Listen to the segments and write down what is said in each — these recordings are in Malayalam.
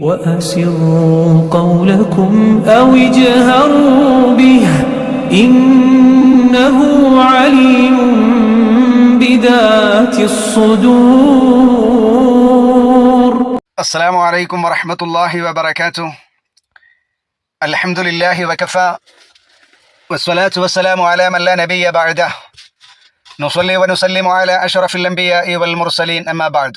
وأسروا قولكم أو اجهروا به إنه عليم بذات الصدور. السلام عليكم ورحمة الله وبركاته. الحمد لله وكفى. والصلاة والسلام على من لا نبي بعده. نصلي ونسلم على أشرف الأنبياء والمرسلين. أما بعد.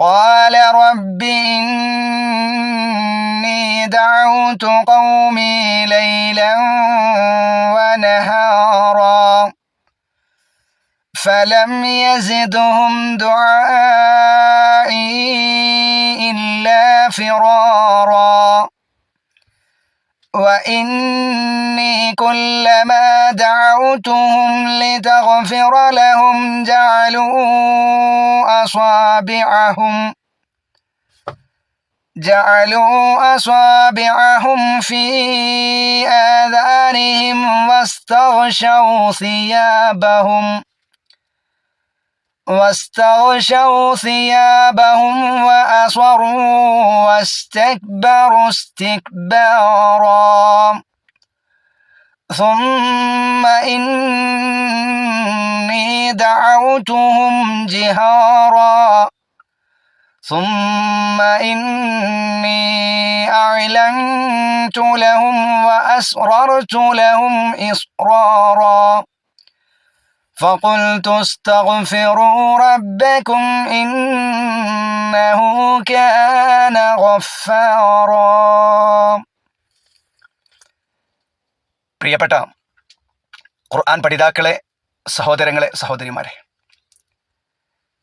قال رب إني دعوت قومي ليلا ونهارا. فلم يزدهم دعائي إلا فرارا. وإني كلما دعوتهم لتغفر لهم جعلوا أصابعهم جعلوا أصابعهم في آذانهم واستغشوا ثيابهم. واستغشوا ثيابهم وأصروا واستكبروا استكبارا. ثم إني دعوتهم جهارا. ثم إني أعلنت لهم وأسررت لهم إصرارا. فقلت استغفروا ربكم إنه كان غفارا പ്രിയപ്പെട്ട ഖുർആൻ പഠിതാക്കളെ സഹോദരങ്ങളെ സഹോദരിമാരെ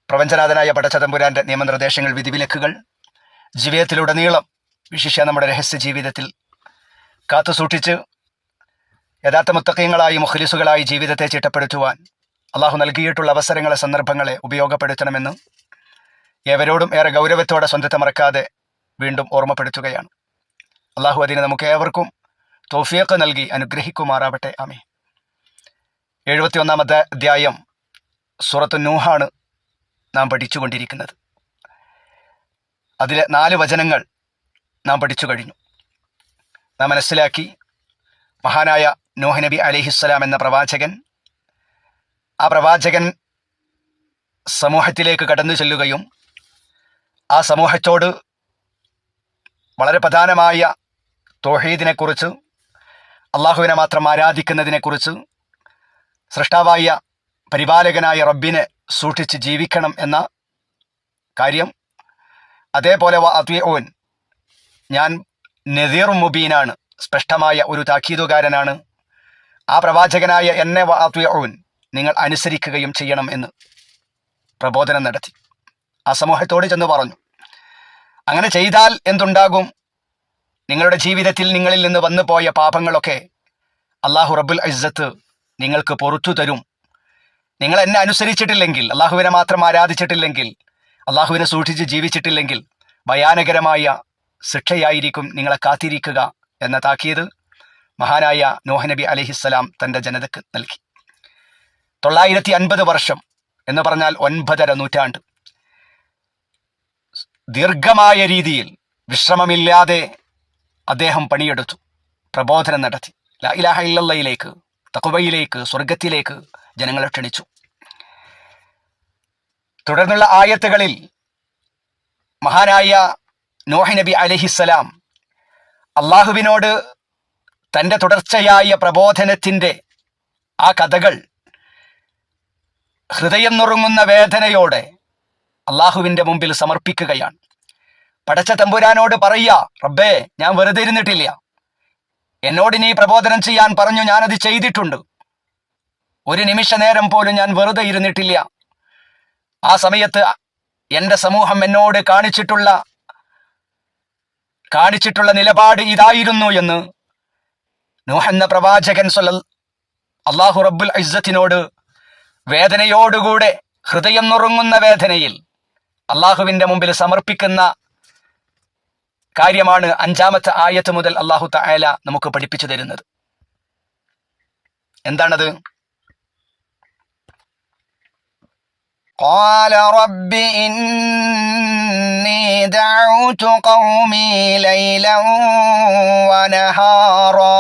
പ്രപഞ്ചനാഥനായ പടച്ചതമ്പുരാന്റെ നിയമനിർദ്ദേശങ്ങൾ വിധിവിലക്കുകൾ ജീവിതത്തിലുടനീളം വിശിഷ്യ നമ്മുടെ രഹസ്യ ജീവിതത്തിൽ കാത്തു സൂക്ഷിച്ച് യഥാർത്ഥ മുത്തക്കയങ്ങളായി മുഖലിസുകളായി ജീവിതത്തെ ചിട്ടപ്പെടുത്തുവാൻ അള്ളാഹു നൽകിയിട്ടുള്ള അവസരങ്ങളെ സന്ദർഭങ്ങളെ ഉപയോഗപ്പെടുത്തണമെന്നും ഏവരോടും ഏറെ ഗൗരവത്തോടെ സ്വന്തത്തെ മറക്കാതെ വീണ്ടും ഓർമ്മപ്പെടുത്തുകയാണ്. അള്ളാഹു അതിനെ നമുക്ക് ഏവർക്കും തോഫിയൊക്കെ നൽകി അനുഗ്രഹിക്കുമാറാവട്ടെ. ആമേ എഴുപത്തി ഒന്നാമത്തെ അധ്യായം സൂറത്ത് നൂഹാണ് നാം പഠിച്ചുകൊണ്ടിരിക്കുന്നത്. അതിലെ നാല് വചനങ്ങൾ നാം പഠിച്ചു കഴിഞ്ഞു. നാം മനസ്സിലാക്കി മഹാനായ നൂഹ് നബി അലിഹിസ്സലാം എന്ന പ്രവാചകൻ ആ പ്രവാചകൻ സമൂഹത്തിലേക്ക് കടന്നു ചെല്ലുകയും ആ സമൂഹത്തോട് വളരെ പ്രധാനമായ തോഹീദിനെക്കുറിച്ച് അള്ളാഹുവിനെ മാത്രം ആരാധിക്കുന്നതിനെക്കുറിച്ച് സൃഷ്ടാവായ പരിപാലകനായ റബ്ബിനെ സൂക്ഷിച്ച് ജീവിക്കണം എന്ന കാര്യം. അതേപോലെ ഓൻ ഞാൻ നദീർ മുബീനാണ് സ്പഷ്ടമായ ഒരു താക്കീതുകാരനാണ്. ആ പ്രവാചകനായ എന്നെ ഓൻ നിങ്ങൾ അനുസരിക്കുകയും ചെയ്യണം എന്ന് പ്രബോധനം നടത്തി. ആ സമൂഹത്തോട് ചെന്ന് പറഞ്ഞു അങ്ങനെ ചെയ്താൽ എന്തുണ്ടാകും? നിങ്ങളുടെ ജീവിതത്തിൽ നിങ്ങളിൽ നിന്ന് വന്നു പോയ പാപങ്ങളൊക്കെ അള്ളാഹു റബ്ബുൽ അജ്സത്ത് നിങ്ങൾക്ക് പൊറത്തു തരും. നിങ്ങൾ എന്നെ അനുസരിച്ചിട്ടില്ലെങ്കിൽ അള്ളാഹുവിനെ മാത്രം ആരാധിച്ചിട്ടില്ലെങ്കിൽ അള്ളാഹുവിനെ സൂക്ഷിച്ച് ജീവിച്ചിട്ടില്ലെങ്കിൽ ഭയാനകരമായ ശിക്ഷയായിരിക്കും നിങ്ങളെ കാത്തിരിക്കുക എന്ന താക്കീത് മഹാനായ നോഹനബി അലഹിസ്സലാം തന്റെ ജനതയ്ക്ക് നൽകി. തൊള്ളായിരത്തി അൻപത് വർഷം എന്ന് പറഞ്ഞാൽ ഒൻപതര നൂറ്റാണ്ട്. ദീർഘമായ രീതിയിൽ വിശ്രമമില്ലാതെ അദ്ദേഹം പണിയെടുത്തു പ്രബോധനം നടത്തി. ലാ ഇലാഹ സ്വർഗത്തിലേക്ക് ജനങ്ങളെ ക്ഷണിച്ചു. തുടർന്നുള്ള ആയത്തുകളിൽ മഹാനായ നോഹ നബി അലഹിസ്സലാം അള്ളാഹുവിനോട് തന്റെ തുടർച്ചയായ പ്രബോധനത്തിന്റെ ആ കഥകൾ ഹൃദയം നുറുങ്ങുന്ന വേദനയോടെ അള്ളാഹുവിന്റെ മുമ്പിൽ സമർപ്പിക്കുകയാണ്. പടച്ച തമ്പുരാനോട് പറയുക റബ്ബേ ഞാൻ വെറുതെ ഇരുന്നിട്ടില്ല. എന്നോട് നീ പ്രബോധനം ചെയ്യാൻ പറഞ്ഞു ഞാനത് ചെയ്തിട്ടുണ്ട്. ഒരു നിമിഷ നേരം പോലും ഞാൻ വെറുതെ ഇരുന്നിട്ടില്ല. ആ സമയത്ത് എന്റെ സമൂഹം എന്നോട് കാണിച്ചിട്ടുള്ള കാണിച്ചിട്ടുള്ള നിലപാട് ഇതായിരുന്നു എന്ന് നൂഹ് എന്ന പ്രവാചകൻ സൊല്ല അള്ളാഹു റബ്ബുൽ ഇസ്സത്തിനോട് വേദനയോടുകൂടെ ഹൃദയം നുറുങ്ങുന്ന വേദനയിൽ അള്ളാഹുവിന്റെ മുമ്പിൽ സമർപ്പിക്കുന്ന കാര്യമാണ് അഞ്ചാമത്തെ ആയത്ത് മുതൽ അള്ളാഹു തആല നമുക്ക് പഠിപ്പിച്ചു തരുന്നത് എന്താണത് قال رب إني دعوت قومي ليلا ونهارا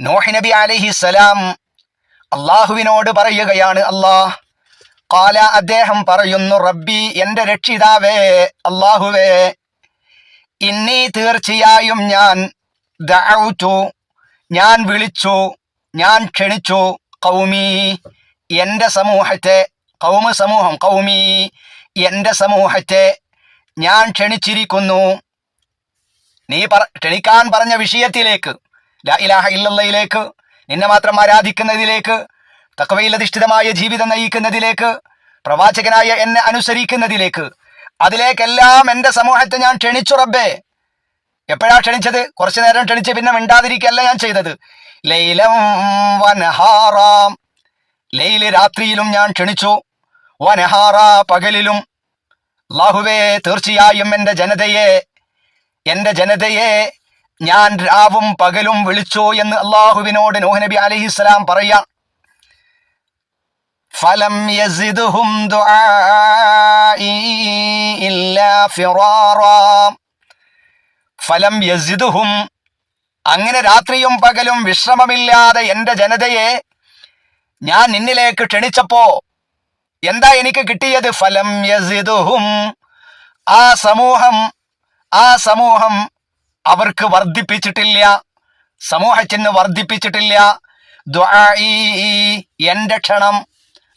നോഹ് നബി അലൈഹിസ്സലാം അള്ളാഹുവിനോട് പറയുകയാണ് അള്ളാഹ് കാല അദ്ദേഹം പറയുന്നു റബ്ബി എന്റെ രക്ഷിതാവേ അള്ളാഹുവേ ഇന്നീ തീർച്ചയായും ഞാൻ ദു ഞാൻ വിളിച്ചു ഞാൻ ക്ഷണിച്ചു കൗമി എന്റെ സമൂഹത്തെ കൗമ സമൂഹം കൗമി എന്റെ സമൂഹത്തെ ഞാൻ ക്ഷണിച്ചിരിക്കുന്നു. നീ പറ ക്ഷണിക്കാൻ പറഞ്ഞ വിഷയത്തിലേക്ക് ലാ ഇലാഹ ഇല്ലല്ലയിലേക്ക് നിന്നെ മാത്രം ആരാധിക്കുന്നതിലേക്ക് തക്കവയിലധിഷ്ഠിതമായ ജീവിതം നയിക്കുന്നതിലേക്ക് പ്രവാചകനായ എന്നെ അനുസരിക്കുന്നതിലേക്ക്. അതിലേക്കെല്ലാം എന്റെ സമൂഹത്തെ ഞാൻ ക്ഷണിച്ചു റബ്ബേ. എപ്പോഴാ ക്ഷണിച്ചത്? കുറച്ചു നേരം ക്ഷണിച്ച് പിന്നെ മിണ്ടാതിരിക്കല്ല ഞാൻ ചെയ്തത്. ലൈലം വനഹാറാം. ലൈൽ രാത്രിയിലും ഞാൻ ക്ഷണിച്ചു. വനഹാറ പകലിലും. ലാഹുവേ തീർച്ചയായും എന്റെ ജനതയെ എന്റെ ജനതയെ ഞാൻ രാവും പകലും വിളിച്ചോ എന്ന് അള്ളാഹുവിനോട് നോഹനബി നബി അലൈഹിസ്സലാം പറയാം ഫലം യസിദ്ഹും ഫലം യസിദുഹും അങ്ങനെ രാത്രിയും പകലും വിശ്രമമില്ലാതെ എന്റെ ജനതയെ ഞാൻ നിന്നിലേക്ക് ക്ഷണിച്ചപ്പോ എന്താ എനിക്ക് കിട്ടിയത്? ഫലം യസിദുഹും ആ സമൂഹം ആ സമൂഹം അവർക്ക് വർദ്ധിപ്പിച്ചിട്ടില്ല സമൂഹത്തിന് വർദ്ധിപ്പിച്ചിട്ടില്ല. എന്റെ ക്ഷണം.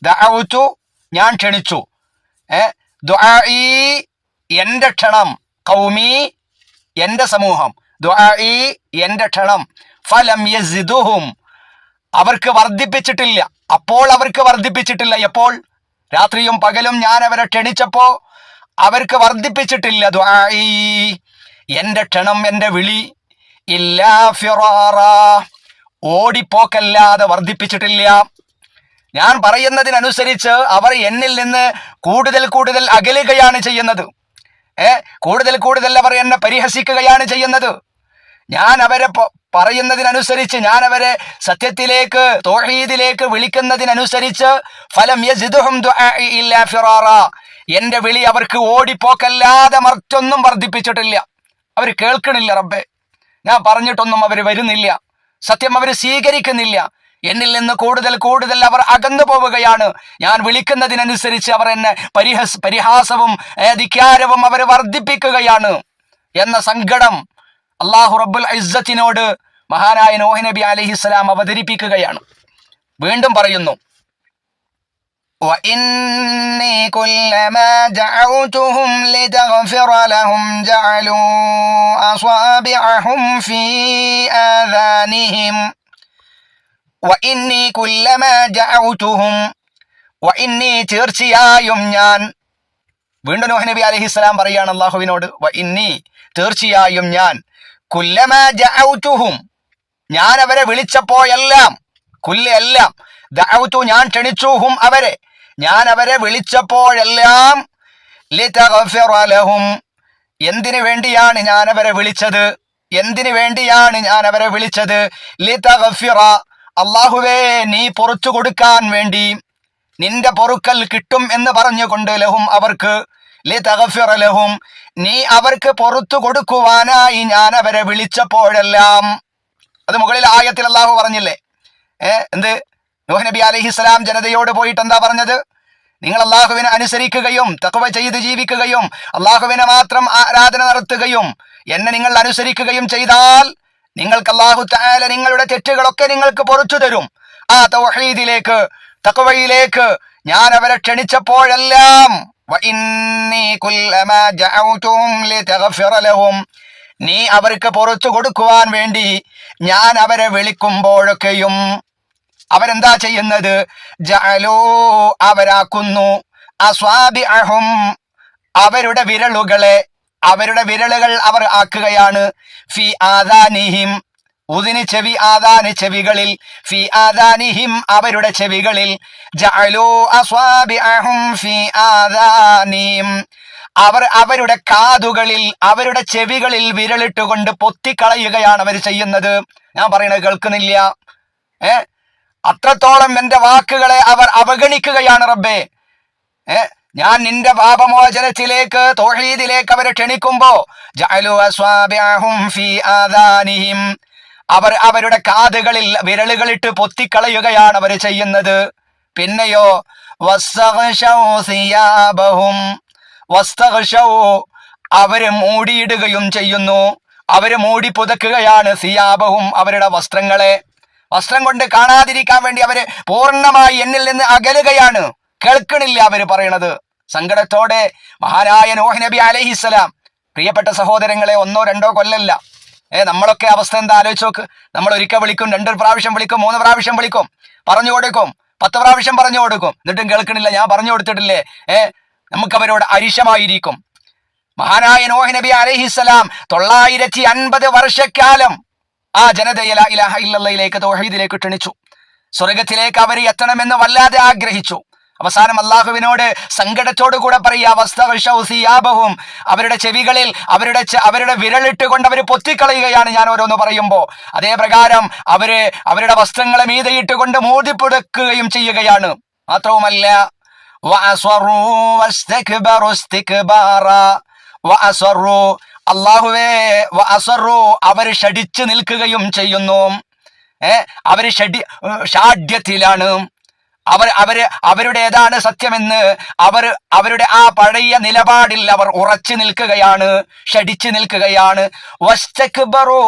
ദു ഞാൻ ക്ഷണിച്ചു. ഏ ദുആഇ എന്റെ ക്ഷണം. കൗമി എന്റെ സമൂഹം. ദുആഇ എന്റെ ക്ഷണം. ഫലം യസിദുഹും. അവർക്ക് വർദ്ധിപ്പിച്ചിട്ടില്ല. അപ്പോൾ അവർക്ക് വർദ്ധിപ്പിച്ചിട്ടില്ല. എപ്പോൾ? രാത്രിയും പകലും ഞാൻ അവരെ ക്ഷണിച്ചപ്പോൾ അവർക്ക് വർദ്ധിപ്പിച്ചിട്ടില്ല ദുആഇ. എന്റെ ക്ഷണം എന്റെ വിളി ഇല്ലാ ഫിറാറ. ഓടിപ്പോക്കല്ലാതെ വർദ്ധിപ്പിച്ചിട്ടില്ല. ഞാൻ പറയുന്നതിനനുസരിച്ച് അവർ എന്നിൽ നിന്ന് കൂടുതൽ കൂടുതൽ അകലുകയാണ് ചെയ്യുന്നത്. ഏ കൂടുതൽ കൂടുതൽ അവർ എന്നെ പരിഹസിക്കുകയാണ് ചെയ്യുന്നത്. ഞാൻ അവരെ പറയുന്നതിനനുസരിച്ച് ഞാൻ അവരെ സത്യത്തിലേക്ക് തോഹീദിലേക്ക് വിളിക്കുന്നതിനനുസരിച്ച് ഫലം ഇല്ലാ ഫിറാറ. എന്റെ വിളി അവർക്ക് ഓടിപ്പോക്കല്ലാതെ മറ്റൊന്നും വർദ്ധിപ്പിച്ചിട്ടില്ല. അവർ കേൾക്കണില്ല റബ്ബെ. ഞാൻ പറഞ്ഞിട്ടൊന്നും അവർ വരുന്നില്ല. സത്യം അവർ സ്വീകരിക്കുന്നില്ല. എന്നിൽ നിന്ന് കൂടുതൽ കൂടുതൽ അവർ അകന്നു പോവുകയാണ്. ഞാൻ വിളിക്കുന്നതിനനുസരിച്ച് അവർ എന്നെ പരിഹസ് പരിഹാസവും അധികാരവും അവർ വർദ്ധിപ്പിക്കുകയാണ് എന്ന സങ്കടം അള്ളാഹു റബ്ബുൽ ഇസ്സത്തിനോട് മഹാനായ നോഹ് നബി അലൈഹിസ്സലാം അവതരിപ്പിക്കുകയാണ്. വീണ്ടും പറയുന്നു وإني كلما دعوتهم لتغفر لهم جعلوا أصابعهم في آذانهم وإني كلما دعوتهم وإني തീർച്ചയായും ഞാൻ വീണ്ടും നോഹ് നബി അലൈഹിസ്സലാം പറയാണ് അള്ളാഹുവിനോട് വ ഇന്നി തീർച്ചയായും ഞാൻ കുല്ലമ ജഅൗതുഹും ഞാൻ അവരെ വിളിച്ചപ്പോഴെല്ലാം കുല്ല എല്ലാം ദഅൗതു ഞാൻ ക്ഷണിച്ചുഹും അവരെ ഞാൻ അവരെ വിളിച്ചപ്പോഴെല്ലാം ലഹും എന്തിനു വേണ്ടിയാണ് ഞാൻ അവരെ വിളിച്ചത്? എന്തിനു വേണ്ടിയാണ് ഞാൻ അവരെ വിളിച്ചത്? ലിതഗ്ഫിറ അള്ളാഹുവേ നീ പുറത്തു കൊടുക്കാൻ വേണ്ടി നിന്റെ പൊറുക്കൽ കിട്ടും എന്ന് പറഞ്ഞുകൊണ്ട് ലഹും അവർക്ക് ലിതഗ്ഫിറ ലഹും നീ അവർക്ക് പുറത്തു കൊടുക്കുവാനായി ഞാൻ അവരെ വിളിച്ചപ്പോഴെല്ലാം അത് മുകളിൽ ആയത്തിൽ അള്ളാഹു പറഞ്ഞില്ലേ? ഏ എന്ത്? നൂഹ് നബി അലൈഹിസ്സലാം ജനതയോട് പോയിട്ട് എന്താ പറഞ്ഞത്? നിങ്ങൾ അള്ളാഹുവിനെ അനുസരിക്കുകയും തക്കവ ചെയ്ത് ജീവിക്കുകയും അള്ളാഹുവിനെ മാത്രം ആരാധന നടത്തുകയും എന്നെ നിങ്ങൾ അനുസരിക്കുകയും ചെയ്താൽ നിങ്ങൾക്ക് അള്ളാഹു താല നിങ്ങളുടെ തെറ്റുകളൊക്കെ നിങ്ങൾക്ക് പൊറച്ചു തരും. ആ തൗഹീദിലേക്ക് തക്കവയിലേക്ക് ഞാൻ അവരെ ക്ഷണിച്ചപ്പോഴെല്ലാം നീ അവർക്ക് പുറത്തു കൊടുക്കുവാൻ വേണ്ടി ഞാൻ അവരെ വിളിക്കുമ്പോഴൊക്കെയും അവരെന്താ ചെയ്യുന്നത്? ജഅലൂ അവരാക്കുന്നു. അസ്വാബിഅഹും അവരുടെ വിരലുകളെ അവരുടെ വിരലുകൾ അവർ ആക്കുകയാണ്. ഫി ആദാനിഹിം ഉദിന് ചെവി ആദാന ചെവികളിൽ ഫി ആദാനിഹിം അവരുടെ ചെവികളിൽ. ജഅലൂ അസ്വാബിഅഹും ഫി ആദാനിഹിം. അവർ അവരുടെ കാതുകളിൽ അവരുടെ ചെവികളിൽ വിരലിട്ടുകൊണ്ട് പൊത്തിക്കളയുകയാണ് അവർ ചെയ്യുന്നത്. ഞാൻ പറയണത് കേൾക്കുന്നില്ല. ഏ? അത്രത്തോളം എന്റെ വാക്കുകളെ അവർ അവഗണിക്കുകയാണ് റബ്ബേ. ഞാൻ നിന്റെ പാപമോചനത്തിലേക്ക് തോഹീദിലേക്ക് അവരെ ക്ഷണിക്കുമ്പോ ജഅലു അസ്വാബിഅഹും ഫീ ആദാനിഹിം. അവർ അവരുടെ കാതുകളിൽ വിരലുകളിട്ട് പൊത്തിക്കളയുകയാണ് അവർ ചെയ്യുന്നത്. പിന്നെയോ അവർ മൂടിയിടുകയും ചെയ്യുന്നു. അവർ മൂടി പുതക്കുകയാണ് സിയാബഹും അവരുടെ വസ്ത്രങ്ങളെ. വസ്ത്രം കൊണ്ട് കാണാതിരിക്കാൻ വേണ്ടി അവർ പൂർണമായി എന്നിൽ നിന്ന് അകലുകയാണ്. കേൾക്കണില്ല അവർ പറയണത്. സങ്കടത്തോടെ മഹാനായ നോഹ് നബി അലഹിസ്സലാം പ്രിയപ്പെട്ട സഹോദരങ്ങളെ ഒന്നോ രണ്ടോ കൊല്ലല്ല. ഏ നമ്മളൊക്കെ അവസ്ഥ എന്താ? ആലോചിച്ച് നോക്ക്. നമ്മൾ ഒരിക്കൽ വിളിക്കും രണ്ട് പ്രാവശ്യം വിളിക്കും മൂന്ന് പ്രാവശ്യം വിളിക്കും പറഞ്ഞു കൊടുക്കും പത്ത് പ്രാവശ്യം പറഞ്ഞു കൊടുക്കും. എന്നിട്ടും കേൾക്കണില്ല. ഞാൻ പറഞ്ഞു കൊടുത്തിട്ടില്ലേ? ഏ നമുക്ക് അവരോട് അരിശമായിരിക്കും. മഹാനായ നോഹ് നബി അലഹിസ്സലാം തൊള്ളായിരത്തി അൻപത് വർഷക്കാലം ആ ജനതയെ ലാ ഇലാഹ ഇല്ലയിലേക്ക് തൗഹീദിലേക്ക് ക്ഷണിച്ചു. സ്വർഗത്തിലേക്ക് അവർ എത്തണമെന്ന് വല്ലാതെ ആഗ്രഹിച്ചു. അവസാനം അള്ളാഹുവിനോട് സങ്കടത്തോടു കൂടെ പറയുക വസ്തവശൗസിയാബഹും അവരുടെ ചെവികളിൽ അവരുടെ അവരുടെ വിരലിട്ട് കൊണ്ട് അവർ പൊത്തിക്കളയുകയാണ് ഞാൻ ഓരോന്ന് പറയുമ്പോൾ അതേ പ്രകാരം അവർ അവരുടെ വസ്ത്രങ്ങളെ മീതയിട്ട് കൊണ്ട് മോദിപ്പുടക്കുകയും ചെയ്യുകയാണ്. മാത്രവുമല്ല അള്ളാഹുവേ അസറു അവർ ഷടിച്ചു നിൽക്കുകയും ചെയ്യുന്നു. ഏ അവർ ഷടി ഷാഢ്യത്തിലാണ് അവർ അവർ അവരുടേതാണ് സത്യമെന്ന് അവർ അവരുടെ ആ പഴയ നിലപാടിൽ അവർ ഉറച്ചു നിൽക്കുകയാണ് ഷടിച്ചു നിൽക്കുകയാണ്. വസ്തക്ബറൂ.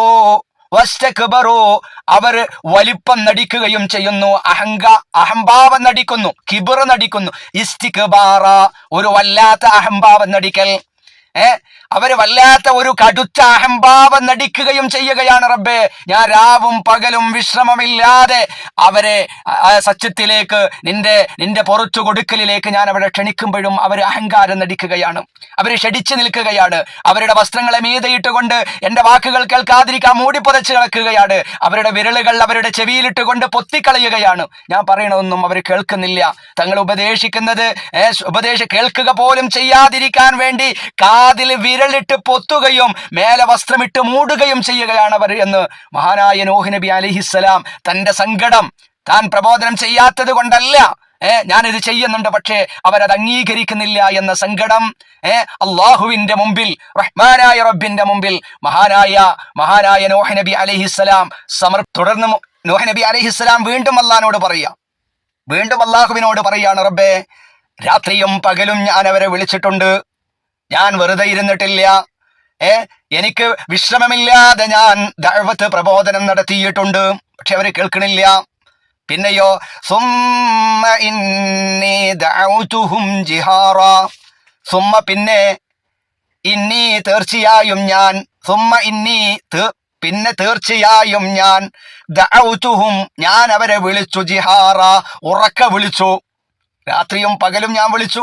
അവർ വലിപ്പം നടിക്കുകയും ചെയ്യുന്നു അഹങ്ക അഹംഭാവം നടിക്കുന്നു കിബിർ നടിക്കുന്നു. ഇസ്തിക്ബാറ ഒരു വല്ലാത്ത അഹംഭാവം നടിക്കൽ. ഏ? അവർ വല്ലാത്ത ഒരു കടുത്ത അഹംഭാവം നടിക്കുകയും ചെയ്യുകയാണ് റബ്ബേ. ഞാൻ രാവും പകലും വിശ്രമമില്ലാതെ അവരെ സത്യത്തിലേക്ക് നിന്റെ നിന്റെ പുറത്തു കൊടുക്കലിലേക്ക് ഞാൻ അവരെ ക്ഷണിക്കുമ്പോഴും അവർ അഹങ്കാരം നടിക്കുകയാണ്. അവർ ഷടിച്ചു നിൽക്കുകയാണ്. അവരുടെ വസ്ത്രങ്ങളെ മീതയിട്ടുകൊണ്ട് എന്റെ വാക്കുകൾ കേൾക്കാതിരിക്കാൻ മൂടിപ്പുതച്ച് കിടക്കുകയാണ്. അവരുടെ വിരലുകൾ അവരുടെ ചെവിയിലിട്ട് കൊണ്ട് പൊത്തിക്കളയുകയാണ്. ഞാൻ പറയണതൊന്നും അവർ കേൾക്കുന്നില്ല. തങ്ങൾ ഉപദേശിക്കുന്നത് ഉപദേശ കേൾക്കുക പോലും ചെയ്യാതിരിക്കാൻ വേണ്ടി കാതിൽ വിരലിട്ട് പൊത്തുകയും മേലെ വസ്ത്രമിട്ട് മൂടുകയും ചെയ്യുകയാണ് അവർ എന്ന് മഹാനായ നോഹ് നബി അലിഹിസ്സലാം തന്റെ സങ്കടം താൻ പ്രബോധനം ചെയ്യാത്തത് കൊണ്ടല്ല. ഏ ഞാനിത് ചെയ്യുന്നുണ്ട് പക്ഷേ അവരത് അംഗീകരിക്കുന്നില്ല എന്ന സങ്കടം ഏ അള്ളാഹുവിന്റെ മുമ്പിൽ റഹ്മാനായ റബ്ബിന്റെ മുമ്പിൽ മഹാനായ മഹാനായ നോഹ് നബി അലഹിസ്സലാം സമർ തുടർന്ന് നോഹ് നബി അലഹിസ്സലാം വീണ്ടും അള്ളഹാനോട് പറയാ വീണ്ടും അള്ളാഹുവിനോട് പറയാണ് റബ്ബേ രാത്രിയും പകലും ഞാൻ അവരെ വിളിച്ചിട്ടുണ്ട്. ഞാൻ വെറുതെ ഇരുന്നിട്ടില്ല. ഏ എനിക്ക് വിശ്രമമില്ലാതെ ഞാൻ ദഅവത്ത് പ്രബോധനം നടത്തിയിട്ടുണ്ട്. പക്ഷെ അവർ കേൾക്കണില്ല. പിന്നെയോ സുമ്മ ഇന്നി ജിഹാറ. സുമ്മ പിന്നെ ഇന്നി തീർച്ചയായും ഞാൻ. സുമ്മ ഇന്നി പിന്നെ തീർച്ചയായും ഞാൻ. ദഅഉതുഹും ഞാൻ അവരെ വിളിച്ചു ജിഹാറ. ഉറക്ക വിളിച്ചു. രാത്രിയും പകലും ഞാൻ വിളിച്ചു.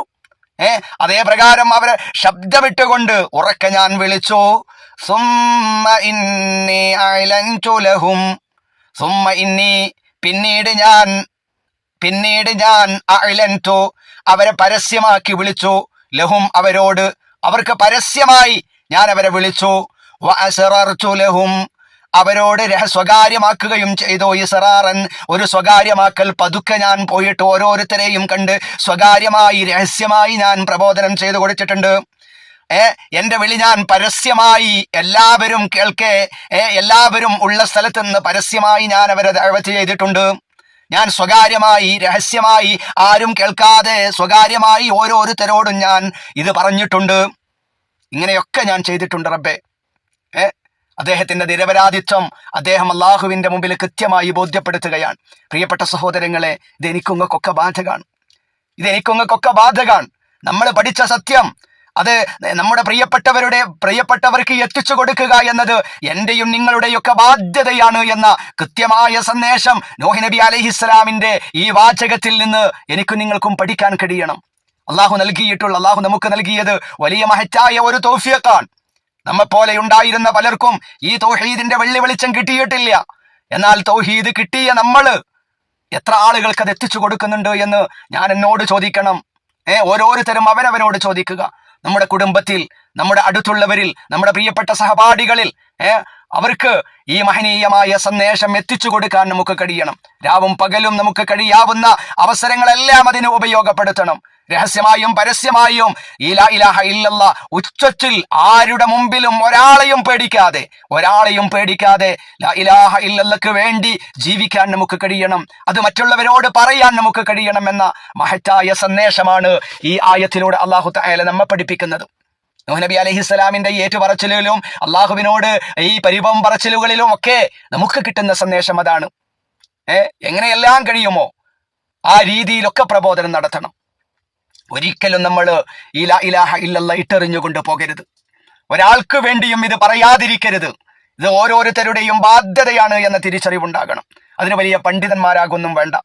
ഏ അതേ പ്രകാരം അവരെ ശബ്ദമിട്ടുകൊണ്ട് ഉറക്കെ ഞാൻ വിളിച്ചു. സുമ്മ ഇന്നി അഅലൻതു സുമ ഇന്നി പിന്നീട് ഞാൻ പിന്നീട് ഞാൻ അഅലൻതു അവരെ പരസ്യമാക്കി വിളിച്ചു. ലഹും അവരോട് അവർക്ക് പരസ്യമായി ഞാൻ അവരെ വിളിച്ചു. ലഹും. അവരോട് സ്വകാര്യമാക്കുകയും ചെയ്തു. ഇസറാറൻ ഒരു സ്വകാര്യമാക്കൽ പതുക്കെ ഞാൻ പോയിട്ട് ഓരോരുത്തരെയും കണ്ട് സ്വകാര്യമായി രഹസ്യമായി ഞാൻ പ്രബോധനം ചെയ്തു കൊടുത്തിട്ടുണ്ട്. ഏ എന്റെ വിളി ഞാൻ പരസ്യമായി എല്ലാവരും കേൾക്കെ. ഏ എല്ലാവരും ഉള്ള സ്ഥലത്ത് നിന്ന് പരസ്യമായി ഞാൻ അവരെ ദഅവത്ത് ചെയ്തിട്ടുണ്ട്. ഞാൻ സ്വകാര്യമായി രഹസ്യമായി ആരും കേൾക്കാതെ സ്വകാര്യമായി ഓരോരുത്തരോടും ഞാൻ ഇത് പറഞ്ഞിട്ടുണ്ട്. ഇങ്ങനെയൊക്കെ ഞാൻ ചെയ്തിട്ടുണ്ട് റബ്ബേ. അദ്ദേഹത്തിന്റെ നിരപരാധിത്വം അദ്ദേഹം അള്ളാഹുവിന്റെ മുമ്പിൽ കൃത്യമായി ബോധ്യപ്പെടുത്തുകയാണ്. പ്രിയപ്പെട്ട സഹോദരങ്ങളെ ഇതെനിക്കുങ്ങൾക്കൊക്കെ ബാധകാണ്. ഇതെനിക്കുങ്ങൾക്കൊക്കെ ബാധകാണ്. നമ്മൾ പഠിച്ച സത്യം അത് നമ്മുടെ പ്രിയപ്പെട്ടവരുടെ പ്രിയപ്പെട്ടവർക്ക് എത്തിച്ചു കൊടുക്കുക എന്നത് എന്റെയും നിങ്ങളുടെയൊക്കെ ബാധ്യതയാണ് എന്ന കൃത്യമായ സന്ദേശം നോഹി നബി അലഹിസ്സലാമിന്റെ ഈ വാചകത്തിൽ നിന്ന് എനിക്കും നിങ്ങൾക്കും പഠിക്കാൻ കഴിയണം. അള്ളാഹു നൽകിയിട്ടുള്ള അള്ളാഹു നമുക്ക് നൽകിയത് വലിയ മഹറ്റായ ഒരു തോഫിയക്കാണ് നമ്മെപ്പോലെ ഉണ്ടായിരുന്ന പലർക്കും ഈ തൗഹീദിന്റെ വെള്ളി വെളിച്ചം കിട്ടിയിട്ടില്ല. എന്നാൽ തൗഹീദ് കിട്ടിയ നമ്മൾ എത്ര ആളുകൾക്ക് അത് എത്തിച്ചു കൊടുക്കുന്നുണ്ട് എന്ന് ഞാൻ എന്നോട് ചോദിക്കണം. ഏ ഓരോരുത്തരും അവനവനോട് ചോദിക്കുക. നമ്മുടെ കുടുംബത്തിൽ നമ്മുടെ അടുത്തുള്ളവരിൽ നമ്മുടെ പ്രിയപ്പെട്ട സഹപാഠികളിൽ ഏ അവർക്ക് ഈ മഹനീയമായ സന്ദേശം എത്തിച്ചു കൊടുക്കാൻ നമുക്ക് കഴിയണം. രാവും പകലും നമുക്ക് കഴിയാവുന്ന അവസരങ്ങളെല്ലാം അതിന് ഉപയോഗപ്പെടുത്തണം. രഹസ്യമായും പരസ്യമായും ഇലാ ഇലാഹ ഇല്ലല്ല ഉച്ചത്തിൽ ആരുടെ മുമ്പിലും ഒരാളെയും പേടിക്കാതെ ഒരാളെയും പേടിക്കാതെ ലാ ഇലാഹ ഇല്ലല്ലക്ക് വേണ്ടി ജീവിക്കാൻ നമുക്ക് കഴിയണം. അത് മറ്റുള്ളവരോട് പറയാൻ നമുക്ക് കഴിയണം എന്ന മഹത്തായ സന്ദേശമാണ് ഈ ആയത്തിലൂടെ അള്ളാഹു തായാലെ നമ്മെ പഠിപ്പിക്കുന്നത്. നബി അലഹിസ്സലാമിന്റെ ഏറ്റുപറച്ചിലും അള്ളാഹുവിനോട് ഈ പരിഭവം പറച്ചിലുകളിലും ഒക്കെ നമുക്ക് കിട്ടുന്ന സന്ദേശം അതാണ്. ഏ എങ്ങനെയെല്ലാം കഴിയുമോ ആ രീതിയിലൊക്കെ പ്രബോധനം നടത്തണം. ഒരിക്കലും നമ്മൾ ഈ ലാ ഇലാഹ ഇല്ലല്ല ഇട്ടെറിഞ്ഞുകൊണ്ട് പോകരുത്. ഒരാൾക്ക് വേണ്ടിയും ഇത് പറയാതിരിക്കരുത്. ഇത് ഓരോരുത്തരുടെയും ബാധ്യതയാണ് എന്ന തിരിച്ചറിവുണ്ടാകണം. അതിന് വലിയ പണ്ഡിതന്മാരാകൊന്നും വേണ്ട.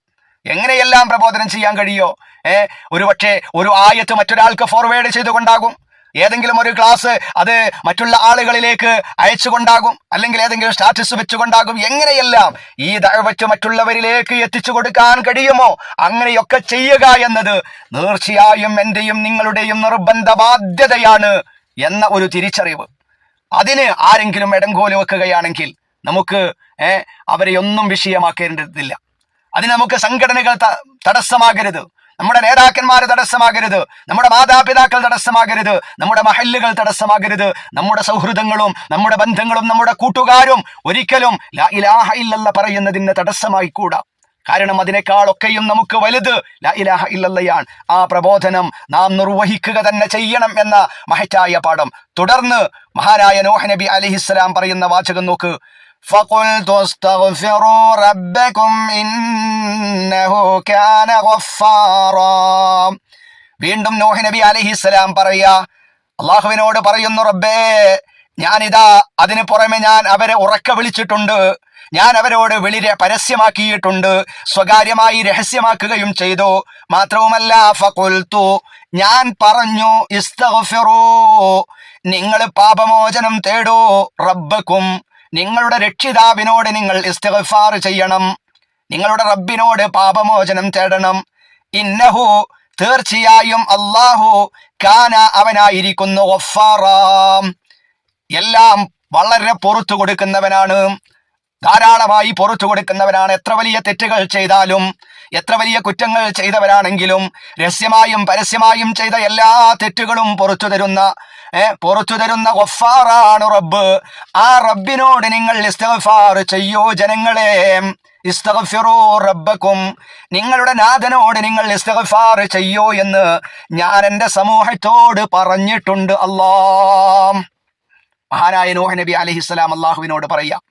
എങ്ങനെയെല്ലാം പ്രബോധനം ചെയ്യാൻ കഴിയോ ഏ ഒരുപക്ഷെ ഒരു ആയത്ത് മറ്റൊരാൾക്ക് ഫോർവേഡ് ചെയ്തുകൊണ്ടാകും. ഏതെങ്കിലും ഒരു ക്ലാസ് അത് മറ്റുള്ള ആളുകളിലേക്ക് അയച്ചുകൊണ്ടാകും അല്ലെങ്കിൽ ഏതെങ്കിലും സ്റ്റാറ്റസ് വെച്ചുകൊണ്ടാകും എങ്ങനെയെല്ലാം ഈ ദഴവറ്റ് മറ്റുള്ളവരിലേക്ക് എത്തിച്ചു കൊടുക്കാൻ കഴിയുമോ അങ്ങനെയൊക്കെ ചെയ്യുക എന്നത് തീർച്ചയായും എന്റെയും നിങ്ങളുടെയും നിർബന്ധ ബാധ്യതയാണ് എന്ന ഒരു തിരിച്ചറിവ്. അതിന് ആരെങ്കിലും ഇടങ്കോൽ വെക്കുകയാണെങ്കിൽ നമുക്ക് അവരെ ഒന്നും വിഷയമാക്കേണ്ടതില്ല. അതിന് നമുക്ക് സംഘടനകൾ തടസ്സമാകരുത്. നമ്മുടെ നേതാക്കന്മാർ തടസ്സമാകരുത്. നമ്മുടെ മാതാപിതാക്കൾ തടസ്സമാകരുത്. നമ്മുടെ മഹല്ലുകൾ തടസ്സമാകരുത്. നമ്മുടെ സൗഹൃദങ്ങളും നമ്മുടെ ബന്ധങ്ങളും നമ്മുടെ കൂട്ടുകാരും ഒരിക്കലും ഇലാഹ ഇല്ലല്ല പറയുന്നതിന് തടസ്സമായി കൂടാ കാരണം അതിനേക്കാളൊക്കെയും നമുക്ക് വലുത് ഇലാഹ ഇല്ലല്ലയാണ്. ആ പ്രബോധനം നാം നിർവഹിക്കുക തന്നെ ചെയ്യണം എന്ന മഹറ്റായ പാഠം. തുടർന്ന് മഹാനായ നോഹ നബി അലിഹിസ്സലാം പറയുന്ന വാചകം നോക്ക്. فقلت استغفروا ربكم إنه كان غفارا വീണ്ടും നോഹ് നബി അലഹിസ്സലാം പറയാ അള്ളാഹുവിനോട് പറയുന്നു റബ്ബേ ഞാനിതാ അതിന് പുറമെ ഞാൻ അവരെ ഉറക്ക വിളിച്ചിട്ടുണ്ട് ഞാൻ അവരോട് വെളിരെ പരസ്യമാക്കിയിട്ടുണ്ട് സ്വകാര്യമായി രഹസ്യമാക്കുകയും ചെയ്തു മാത്രവുമല്ല ഫഖുൽതു ഞാൻ പറഞ്ഞു ഇസ്തഗ്ഫിറൂ നിങ്ങൾ പാപമോചനം തേടൂ റബ്ബക്കും നിങ്ങളുടെ രക്ഷിതാവിനോട് നിങ്ങൾ ഇസ്തിഗ്ഫാർ ചെയ്യണം. നിങ്ങളുടെ റബ്ബിനോട് പാപമോചനം തേടണം. ഇന്നഹു തീർച്ചയായും അള്ളാഹു കാന അവനായിരിക്കുന്നു. എല്ലാം വളരെ പുറത്തു കൊടുക്കുന്നവനാണ്. ധാരാളമായി പുറത്തു കൊടുക്കുന്നവനാണ്. എത്ര വലിയ തെറ്റുകൾ ചെയ്താലും എത്ര വലിയ കുറ്റങ്ങൾ ചെയ്തവരാണെങ്കിലും രഹസ്യമായും പരസ്യമായും ചെയ്ത എല്ലാ തെറ്റുകളും പുറത്തു തരുന്ന പുറത്തു തരുന്ന ഗഫാറാണ് റബ്ബ്. ആ റബ്ബിനോട് നിങ്ങൾ ഇസ്തഫാർ ചെയ്യോ ജനങ്ങളെ. ഇസ്തഫിറോ റബ്ബക്കും. നിങ്ങളുടെ നാഥനോട് നിങ്ങൾ ഇസ്തഫാർ ചെയ്യോ എന്ന് ഞാൻ എന്റെ സമൂഹത്തോട് പറഞ്ഞിട്ടുണ്ട്. അല്ലാ മഹാനായ നോഹ നബി അലഹിസ്സലാം അള്ളാഹുവിനോട് പറയാം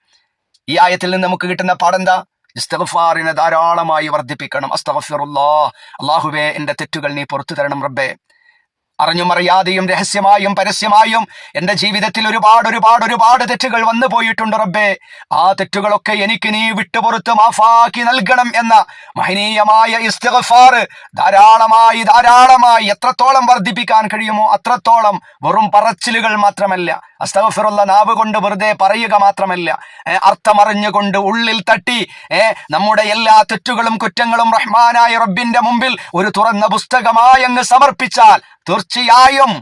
ഈ ആയത്തിൽ നിന്ന് നമുക്ക് കിട്ടുന്ന പാഠം എന്താ ഇസ്തഗ്ഫാറിനെ ധാരാളമായി വർദ്ധിപ്പിക്കണം. അസ്തഫിറുല്ലാ അള്ളാഹുവേ എന്റെ തെറ്റുകൾ നീ പുറത്തു തരണം റബ്ബേ. അറിഞ്ഞും അറിയാതെയും രഹസ്യമായും പരസ്യമായും എന്റെ ജീവിതത്തിൽ ഒരുപാട് ഒരുപാട് ഒരുപാട് തെറ്റുകൾ വന്നു പോയിട്ടുണ്ട് റബ്ബേ. ആ തെറ്റുകളൊക്കെ എനിക്ക് നീ വിട്ടുപുറത്ത് മാഫാക്കി നൽകണം എന്ന മഹനീയമായ ഇസ്തിഗ്ഫാർ ധാരാളമായി ധാരാളമായി എത്രത്തോളം വർദ്ധിപ്പിക്കാൻ കഴിയുമോ അത്രത്തോളം വെറും പറച്ചിലുകൾ മാത്രമല്ല. അസ്തഗ്ഫിറുള്ള നാവ് കൊണ്ട് വെറുതെ പറയുക മാത്രമല്ല അർത്ഥമറിഞ്ഞുകൊണ്ട് ഉള്ളിൽ തട്ടി നമ്മുടെ എല്ലാ തെറ്റുകളും കുറ്റങ്ങളും റഹ്മാനായ റബ്ബിന്റെ മുമ്പിൽ ഒരു തുറന്ന പുസ്തകമായി അങ്ങ് സമർപ്പിച്ചാൽ തീർച്ചയായും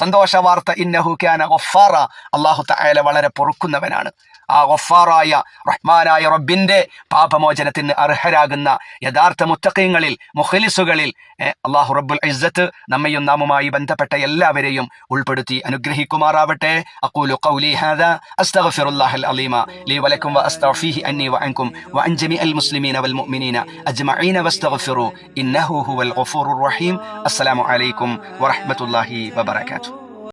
സന്തോഷ വാർത്ത ഇന്നഹു ക്യാന ഒഫാറ അള്ളാഹു തായാല വളരെ പൊറുക്കുന്നവനാണ്. ആ ഒഫാറായ റഹ്മാനായ റബ്ബിന്റെ പാപമോചനത്തിന് അർഹരാകുന്ന യഥാർത്ഥ മുത്തക്കയങ്ങളിൽ മുഖലിസുകളിൽ അള്ളാഹു റബ്ബുൽ ഇസ്സത്ത് നമ്മയും നാമുമായി ബന്ധപ്പെട്ട എല്ലാവരെയും ഉൾപ്പെടുത്തി അനുഗ്രഹിക്കുമാറാവട്ടെ. അഖൂലു ഖൗലി ഹാദാ അസ്തഗ്ഫിറുല്ലാഹൽ അലീമ. ലീ വലക്കും വഅസ്തഗ്ഫീഹി അന്നി വഅൻകും വഅൻ ജമീഅൽ മുസ്ലിമീന വൽ മുഅ്മിനീന അജ്മഈന വസ്തഗ്ഫിറു. ഇന്നഹു ഹുവൽ ഗഫൂറുർ റഹീം. അസ്സലാമു അലൈക്കും വറഹ്മത്തുള്ളാഹി വബറകാതുഹു.